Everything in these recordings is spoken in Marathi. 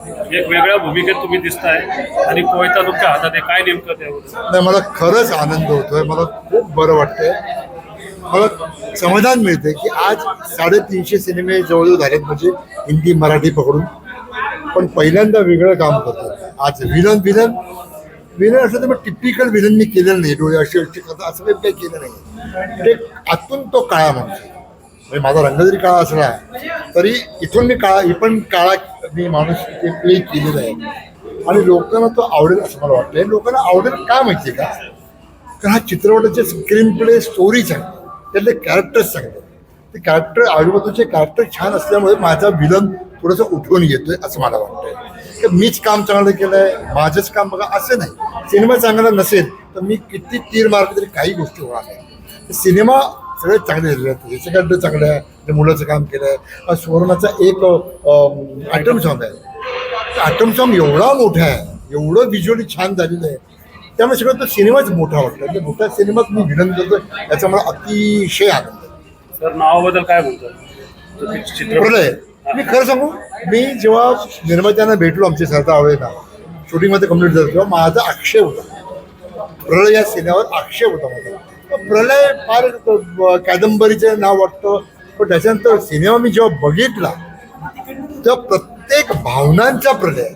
एक वेगळ्या भूमिकेत तुम्ही दिसताय आणि कोयता तुमच्या हातात आहे. काय नेमकं त्यावर? नाही मला खरंच आनंद होतोय. मला खूप बरं वाटतंय. मला समाधान मिळते की आज साडेतीनशे सिनेमे जवळजवळ झालेत म्हणजे हिंदी मराठी पकडून. पण पहिल्यांदा वेगळं काम करतो आज विलन विलन. विलन असं तर मग टिपिकल विलन मी केलेलं नाही. डोळे अशी अशी असं काही केलं नाही. ते आतून तो काळा म्हणतो म्हणजे माझा रंग जरी काळा असला तरी इथून मी काळा ही पण काळा मी माणूस ते प्ले केलेला आहे. आणि लोकांना तो आवडेल असं मला वाटतं लोकांना आवडेल का माहिती का? कारण हा चित्रपटाचे स्क्रीन प्ले स्टोरी चांगली त्यातले कॅरेक्टर्स चांगले ते कॅरेक्टर आजूबाजूचे कॅरेक्टर छान असल्यामुळे माझा विलन थोडंसं उठवून येतोय असं मला वाटतंय. की मीच काम चांगलं केलंय. माझंच काम बघा असं नाही. सिनेमा चांगला नसेल तर मी किती तीर मारले तरी काही गोष्टी होणार नाही. सिनेमा सगळे चांगले झालेले आहेत चांगले आहे. ते मुलाचं काम केलं आहे सुवर्णाचा एक आयटम सॉन्ग आहे. आयटम सॉन्ग एवढा मोठा आहे. एवढं व्हिज्युअली छान झालेलं आहे. त्यामुळे सगळं तो सिनेमाच मोठा वाटला म्हणजे मोठ्या सिनेमात मी विनंती करतो याचा मला अतिशय आनंद आहे. सर नावाबद्दल काय बोलतात तो चित्रपट. प्रलय मी खरं सांगू मी जेव्हा निर्मात्यांना भेटलो आमचे सरदार आवडेला शूटिंगमध्ये कंप्लीट झालं तेव्हा माझा आक्षेप होता. प्रलय या सिनेमावर आक्षेप होता माझा. प्रलय फार कादंबरीचं नाव वाटतं. पण त्याच्यानंतर सिनेमा मी जेव्हा बघितला तेव्हा प्रत्येक भावनांचा प्रलय.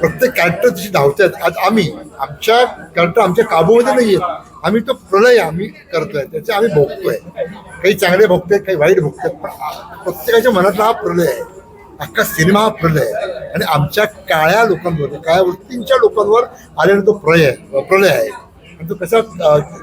प्रत्येक कॅरेक्टर तशी धावतात आज आम्ही आमच्या कॅरेक्टर आमच्या काबूमध्ये नाही आहेत आम्ही तो प्रलय आम्ही करतोय. त्याचे आम्ही भोगतोय. काही चांगले भोगतात काही वाईट भोगतात पण प्रत्येकाच्या मनातला हा प्रलय आहे. अख्खा सिनेमा हा प्रलय आहे. आणि आमच्या काळ्या लोकांवर काळ्या वृत्तींच्या लोकांवर आलेला तो प्रलय प्रलय आहे. आणि तो कसा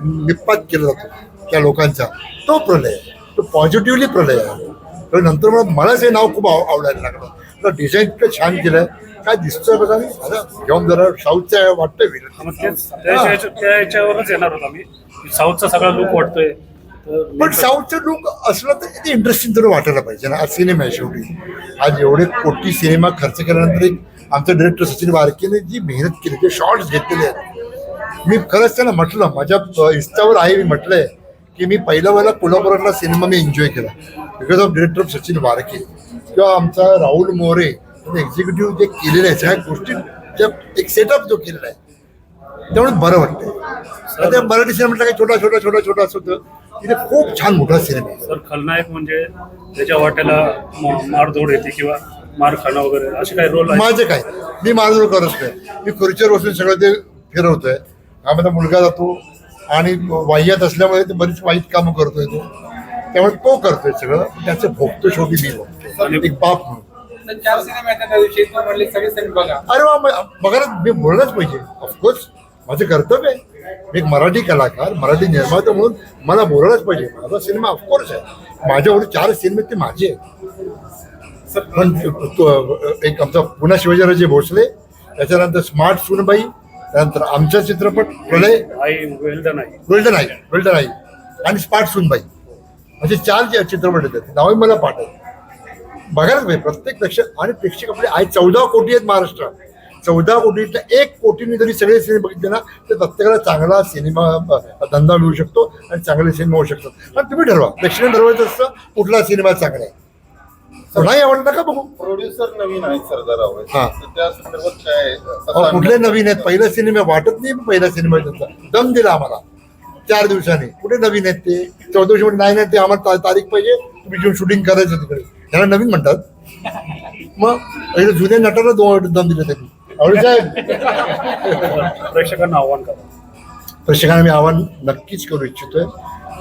निपात केला जातो त्या लोकांचा तो प्रलय आहे तो पॉझिटिव्हली प्रलय आहे. तर नंतर मला मलाच हे नाव खूप आव आवडायला लागलं. तर डिझाईन इतकं छान केलंय. काय दिसतोय बघा मी? आता घेऊन जरा साऊथच्या वाटतंय त्या याच्यावरच येणार होता मी साऊथचा सगळा लुक वाटतोय. पण साऊथचं लुक असलं तर ते इंटरेस्टिंग तर वाटायला पाहिजे ना आज सिनेमा आहे शेवटी. आज एवढे कोटी सिनेमा खर्च केल्यानंतर एक आमचा डिरेक्टर सचिन बारकेने जी मेहनत केली जे शॉर्ट्स घेतलेले आहेत मी खरंच त्यांना म्हटलं माझ्या इन्स्टावर आहे मी म्हटलंय की मी पहिला वेळेला कोल्हापुरातला सिनेमा मी एन्जॉय केला. Because of director Sachin Barke किंवा आमचा राहुल मोरे एक्झिक्युटिव्ह जे केलेले आहे सगळ्या गोष्टी ज्या एक सेटअप जो केलेला आहे त्यामुळे बरं वाटतंय. आता मराठी सिनेमा म्हटलं काही छोटा छोटा छोटा छोटा असं होतं तिथे खूप छान मोठा सिनेमा आहे. सर खलनायक म्हणजे त्याच्या वाट्याला मारधोड येते किंवा मार खाणं वगैरे असे काही रोल माझं काय? मी माझं करत नाही. मी खुर्चीवर बसून सगळं ते फिरवतोय. हा माझा मुलगा जातो आणि वाह्यात असल्यामुळे ते बरीच वाईट कामं करतोय तो. त्यामुळे तो करतोय सगळं. त्याचं भोगतो शेवटी मी भोगतो एक बाप म्हणून. बघा. अरे वा बघायला मी बोललंच पाहिजे. ऑफकोर्स माझं कर्तव्य आहे. मी एक मराठी कलाकार मराठी निर्माता म्हणून मला बोलायलाच पाहिजे. माझा सिनेमा ऑफकोर्स आहे. माझ्यावर चार सिनेमे ते माझे आहेत. पण एक आमचा पुन्हा शिवाजीराजे भोसले त्याच्यानंतर स्मार्ट सुनबाई त्यानंतर आमचा चित्रपट प्रलय आई वेल्डन आहे गोल्डन आई गोल्डन आई आणि स्मार्ट सुनबाई. असे चार जे चित्रपट येतात नावे मला पाठवत बघायलाच पाहिजे प्रत्येक प्रेक्षक आणि प्रेक्षक आपले आहे चौदा कोटी आहेत महाराष्ट्रात. चौदा कोटीतल्या एक कोटीने जरी सगळे सिनेमे बघितले ना तर प्रत्येकाला चांगला सिनेमा धंदा मिळू शकतो आणि चांगले सिनेमा होऊ शकतात. आणि तुम्ही ठरवा प्रेक्षकांनी ठरवायचं असतं कुठला सिनेमा चांगला आहे? नाही आवडला नका बघू. प्रोड्युसर नवीन आहेत सरदार आवळे हा. तर त्या संदर्भात काय अहो, कुठले नवीन आहेत? पहिला सिनेमा वाटत नाही पहिला सिनेमा आहे त्यांचा. दम दिला आम्हाला. चार दिवसांनी. कुठे नवीन आहेत ते? चौदा दिवशी म्हणजे नाही नाही ते आम्हाला ता- तारीख पाहिजे. तुम्ही घेऊन शूटिंग करायचं तिकडे. ह्याला नवीन म्हणतात. मग पहिले जुन्या नटाला दोन दम दिले त्यांनी. आवडे साहेब. प्रेक्षकांना आव्हान करा. प्रेक्षकांना मी आव्हान नक्कीच करू इच्छितोय.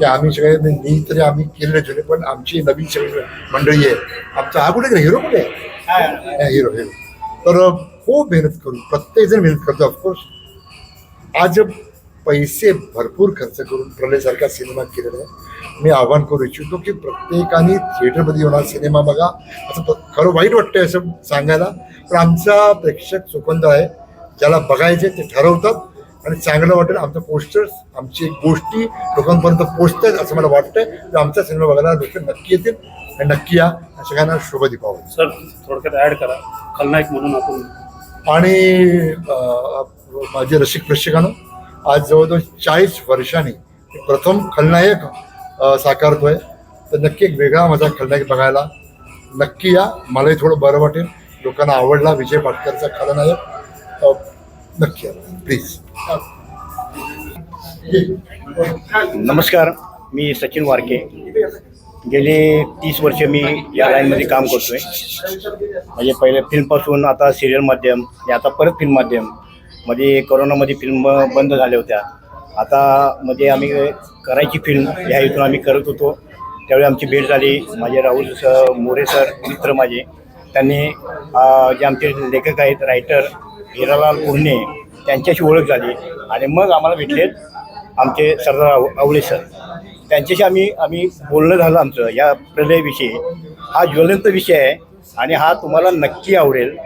की आम्ही सगळे मी तरी आम्ही केलेले होते पण आमची नवीन सगळी मंडळी आहे. आमचा हा कुठे हिरो कुठे आहे? Hero hero. तर खूप मेहनत करू प्रत्येक जण मेहनत करतो ऑफकोर्स आज पैसे भरपूर खर्च करून प्रलयसारखा सिनेमा केलेला आहे. मी आव्हान करू इच्छितो की प्रत्येकाने थिएटरमध्ये येणार सिनेमा बघा. असं खरं वाईट वाटतंय असं सांगायला. पण आमचा प्रेक्षक चुकंद आहे ज्याला बघायचे ते ठरवतात. आणि चांगलं वाटेल आमचं पोस्टर्स आमची गोष्टी लोकांपर्यंत पोचतात असं मला वाटतंय. तर आमचा सिनेमा बघायला लोक नक्की येतील आणि नक्की या सगळ्यांना शुभ दीपावली. सर थोडक्यात ऍड करा. खलनायक म्हणून आपण आणि माझे रसिक प्रेक्षकांनो आज जवळजवळ चाळीस वर्षांनी प्रथम खलनायक साकारतोय. तर नक्की एक वेगळा माझा खलनायक बघायला नक्की या. मलाही थोडं बरं वाटेल. लोकांना आवडला विजय पाटकरचा खलनायक. नक्की प्लीज नमस्कार मी सचिन वारके. गेले तीस वर्ष मी या लाईनमध्ये काम करतोय. म्हणजे पहिले फिल्मपासून आता सिरियल माध्यम आणि आता परत फिल्म माध्यम. मध्ये कोरोनामध्ये फिल्म बंद झाल्या होत्या. आता मध्ये आम्ही करायची फिल्म ह्या इथून आम्ही करत होतो. त्यावेळी आमची भेट झाली. माझे राहुल सर मोरे सर मित्र माझे. त्यांनी जे आमचे लेखक आहेत रायटर हिरालाल कोहणे त्यांच्याशी ओळख झाली. आणि मग आम्हाला भेटलेत आमचे सरदार आव- आवळे सर. त्यांच्याशी आम्ही आम्ही बोलणं झालं आमचं या प्रलयविषयी. हा ज्वलंत विषय आहे आणि हा तुम्हाला नक्की आवडेल.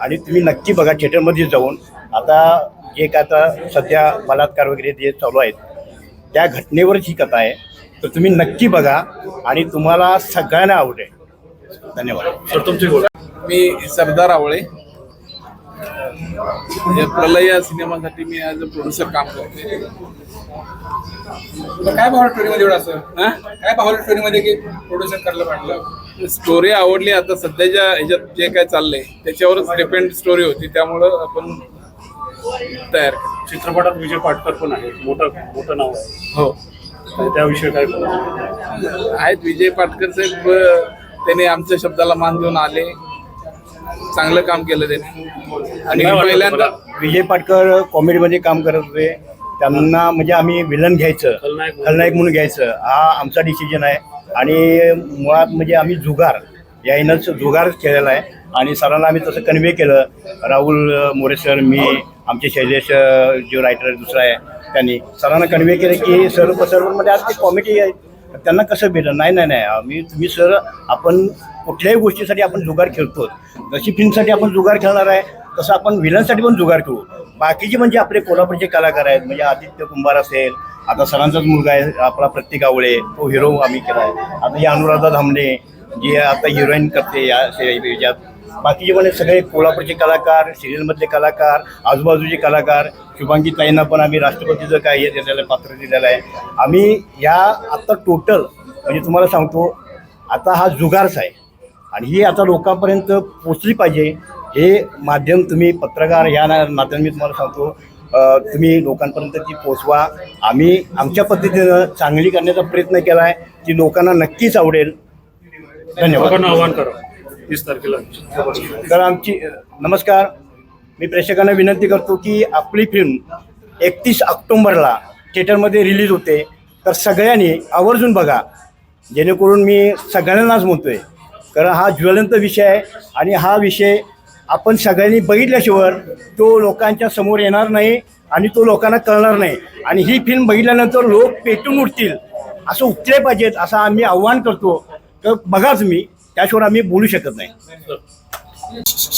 आणि तुम्ही नक्की बघा थिएटरमध्ये जाऊन. आता जे काय आता सध्या बलात्कार वगैरे जे चालू आहेत त्या घटनेवरच ही कथा आहे. तर तुम्ही नक्की बघा आणि तुम्हाला सगळ्यांना आवडेल. धन्यवाद. सर तुमची गोष्ट मी सरदार आवळे. या प्रलय या सिनेमासाठी मी ॲज अ प्रोड्युसर काम करते काय भावना स्टोरीमध्ये एवढं असं? हा? काय भावना स्टोरीमध्ये की प्रोड्युसर करायला वाटलं स्टोरी आवडली आता सध्याच्या ह्याच्यात जे काय चाललंय त्याच्यावरच डिपेंड स्टोरी होती त्यामुळं आपण तयार केलं. चित्रपटात विजय पाटकर पण आहे मोठं मोठं नाव आहे. हो. त्याविषयी काय? आहेत विजय पाटकर साहेब त्यांनी आमच्या शब्दाला मान देऊन आले. चांगलं काम केलं त्यांनी. आणि वाटलं पहिल्यांदा? विजय पाटकर कॉमेडीमध्ये काम करत होते. त्यांना म्हणजे आम्ही विलन घ्यायचं. खलनायक म्हणून. खलनायक म्हणून घ्यायचं. हा आमचा डिसिजन आहे. आणि मुळात म्हणजे आम्ही जुगार याईनंच जुगार केलेला आहे. आणि सरांना आम्ही तसं कन्वे केलं. राहुल अ, मोरे सर मी आमचे शैलेश अ, जो रायटर दुसरा आहे त्यांनी. सरांना कन्वे केलं की सर सर्वमध्ये आज ते कॉमेडी आहे. त्यांना कसं भेटलं नाही नाही नाही. आम्ही तुम्ही सर आपण कुठल्याही गोष्टीसाठी आपण जुगार खेळतो जशी फिल्मसाठी आपण जुगार खेळणार आहे तसं आपण विलनसाठी पण जुगार खेळू बाकीचे म्हणजे आपले कोल्हापूरचे कलाकार आहेत म्हणजे आदित्य कुंभार असेल आता सरांचाच मुलगा आहे आपला प्रत्येक आवळे तो हिरो आम्ही केला आहे. आता ही अनुराधा धामणे जी आता हिरोईन करते या याच्यात बाकीचे म्हणजे सगळे कोल्हापूरचे कलाकार सिरियलमधले कलाकार आजूबाजूचे कलाकार शुभांगी ताईंना पण आम्ही राष्ट्रपतीचं काय हे दिलेलं आहे पात्र दिलेलं आहे. आम्ही या आता टोटल म्हणजे तुम्हाला सांगतो आता हा जुगारच आहे. आणि ही आता लोकांपर्यंत पोचली पाहिजे हे माध्यम तुम्ही पत्रकार या ना- नात्याने मी तुम्हाला सांगतो तुम्ही लोकांपर्यंत ती पोचवा आम्ही आमच्या पद्धतीनं चांगली करण्याचा प्रयत्न केला आहे ती लोकांना नक्कीच आवडेल. धन्यवाद. आव्हान करा. तीस तारखेला. तर आमची नमस्कार. मी प्रेक्षकांना विनंती करतो की आपली फिल्म एकतीस ऑक्टोंबरला थिएटरमध्ये रिलीज होते. तर सगळ्यांनी आवर्जून बघा. जेणेकरून मी सगळ्यांनाच म्हणतो आहे कारण हा ज्वलंत विषय आहे आणि हा विषय आपण सगळ्यांनी बघितल्याशिवाय तो लोकांच्या समोर येणार नाही आणि तो लोकांना कळणार नाही. आणि ही फिल्म बघितल्यानंतर लोक पेटून उठतील. असं उठले पाहिजेत असं आम्ही आव्हान करतो. तर बघाच मी त्याशिवाय आम्ही बोलू शकत नाही.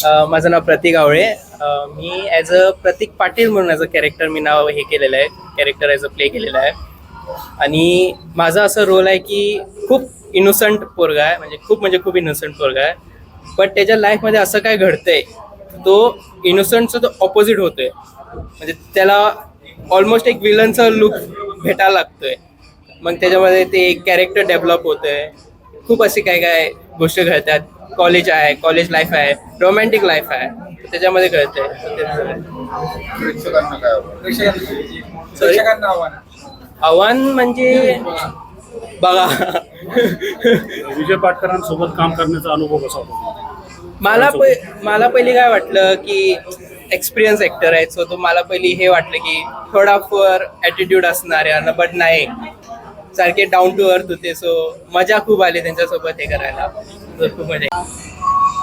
अ, माझं नाव प्रतीक आवळे. अ, मी ॲज अ प्रतीक पाटील म्हणून ॲज अ कॅरेक्टर मी नाव हे केलेलं आहे. कॅरेक्टर ॲज अ प्ले केलेलं आहे. आणि माझा असं रोल आहे की खूप इनोसंट पोरगा आहे. म्हणजे खूप म्हणजे खूप इनोसंट पोरगा आहे. बट त्याच्या लाईफमध्ये असं काय घडतंय तो इनोसंटचं तो ऑपोजिट होतोय. म्हणजे त्याला ऑलमोस्ट एक विलनचा लुक भेटायला लागतोय. मग त्याच्यामध्ये ते एक कॅरेक्टर डेव्हलप होतंय. खूप अशी काय काय गोष्टी घडतात. कॉलेज आहे कॉलेज लाईफ आहे रोमॅन्टिक लाईफ आहे. त्याच्यामध्ये प्रेक्षकांना आव्हान. म्हणजे बघा. विजय पाटकरांसोबत काम करण्याचा अनुभव कसा होता? मला प मला पहिली काय वाटलं की एक्सपिरियन्स ॲक्टर आहे सो तो मला पहिली हे वाटलं की थोडाफार ॲटिट्यूड असणार आहे. बट नाही. सारखे डाऊन टू अर्थ होते. सो मजा खूप आली त्यांच्यासोबत हे करायला. खूप मजा.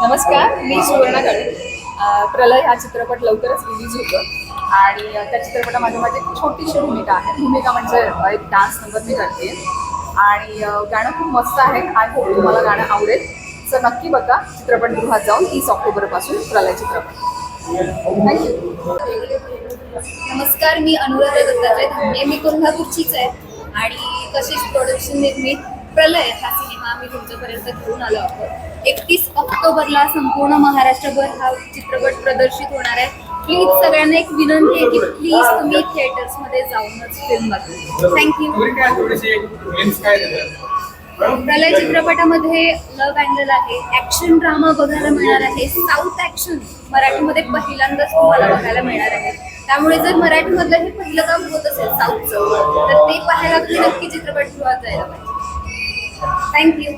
नमस्कार मी सुवर्णा काळे अं, प्रलय हा चित्रपट लवकरच रिलीज होतो. आणि त्या चित्रपटामध्ये माझी एक छोटीशी भूमिका आहे. भूमिका म्हणजे एक डान्स नंबर मी करते. आणि गाणं खूप मस्त आहे. आय होप तुम्हाला गाणं आवडेल. तर नक्की बघा चित्रपटगृहात जाऊन तीस ऑक्टोबरपासून प्रलय चित्रपट. थँक्यू नमस्कार मी अनुराधा दत्तात्रय धामणे. मी कोल्हापूरचीच आहे. आणि तशीच प्रोडक्शन निर्मित प्रलय हा सिनेमा मी तुमच्यापर्यंत घेऊन आलो आहोत. एकतीस ऑक्टोबरला संपूर्ण महाराष्ट्रभर हा चित्रपट प्रदर्शित होणार आहे. प्लीज सगळ्यांना एक विनंती आहे की प्लीज तुम्ही थिएटर्समध्ये जाऊनच फिल्म बघा. थँक्यू प्रलय चित्रपटामध्ये लव्ह अँगल आहे. ऍक्शन ड्रामा बघायला मिळणार आहे. साऊथ ऍक्शन मराठीमध्ये पहिल्यांदाच तुम्हाला बघायला मिळणार आहे. त्यामुळे जर मराठीमधलं हे पहिलं काम होत असेल साऊथचं तर ते पाहायला तुम्ही नक्की चित्रपट जायला पाहिजे. थँक्यू